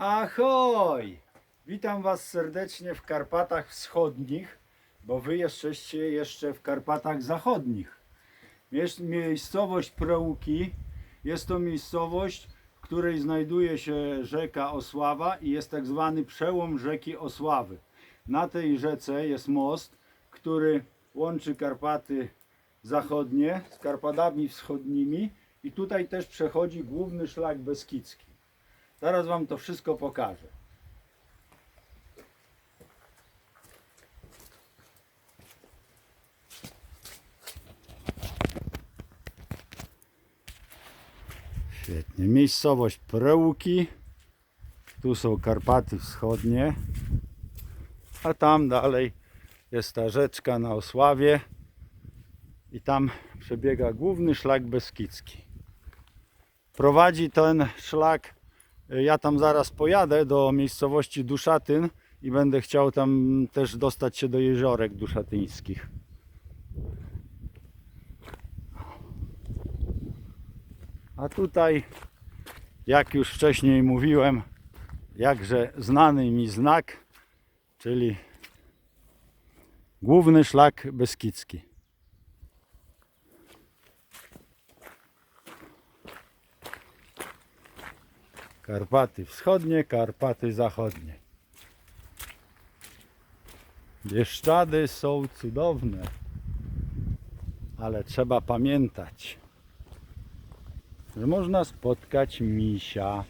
Ahoj! Witam Was serdecznie w Karpatach Wschodnich, bo Wy jesteście jeszcze w Karpatach Zachodnich. Jest miejscowość Prołuki. Jest to miejscowość, w której znajduje się rzeka Osława i jest tak zwany przełom rzeki Osławy. Na tej rzece jest most, który łączy Karpaty Zachodnie z Karpatami Wschodnimi i tutaj też przechodzi główny szlak Beskidzki. Zaraz Wam to wszystko pokażę. Świetnie. Miejscowość Prełuki. Tu są Karpaty Wschodnie. A tam dalej jest ta rzeczka na Osławie. I tam przebiega główny szlak Beskidzki. Prowadzi ten szlak ja tam zaraz pojadę do miejscowości Duszatyn i będę chciał tam też dostać się do jeziorek duszatyńskich. A tutaj, jak już wcześniej mówiłem, jakże znany mi znak, czyli główny szlak beskidzki. Karpaty wschodnie, Karpaty zachodnie. Bieszczady są cudowne, ale trzeba pamiętać, że można spotkać misia.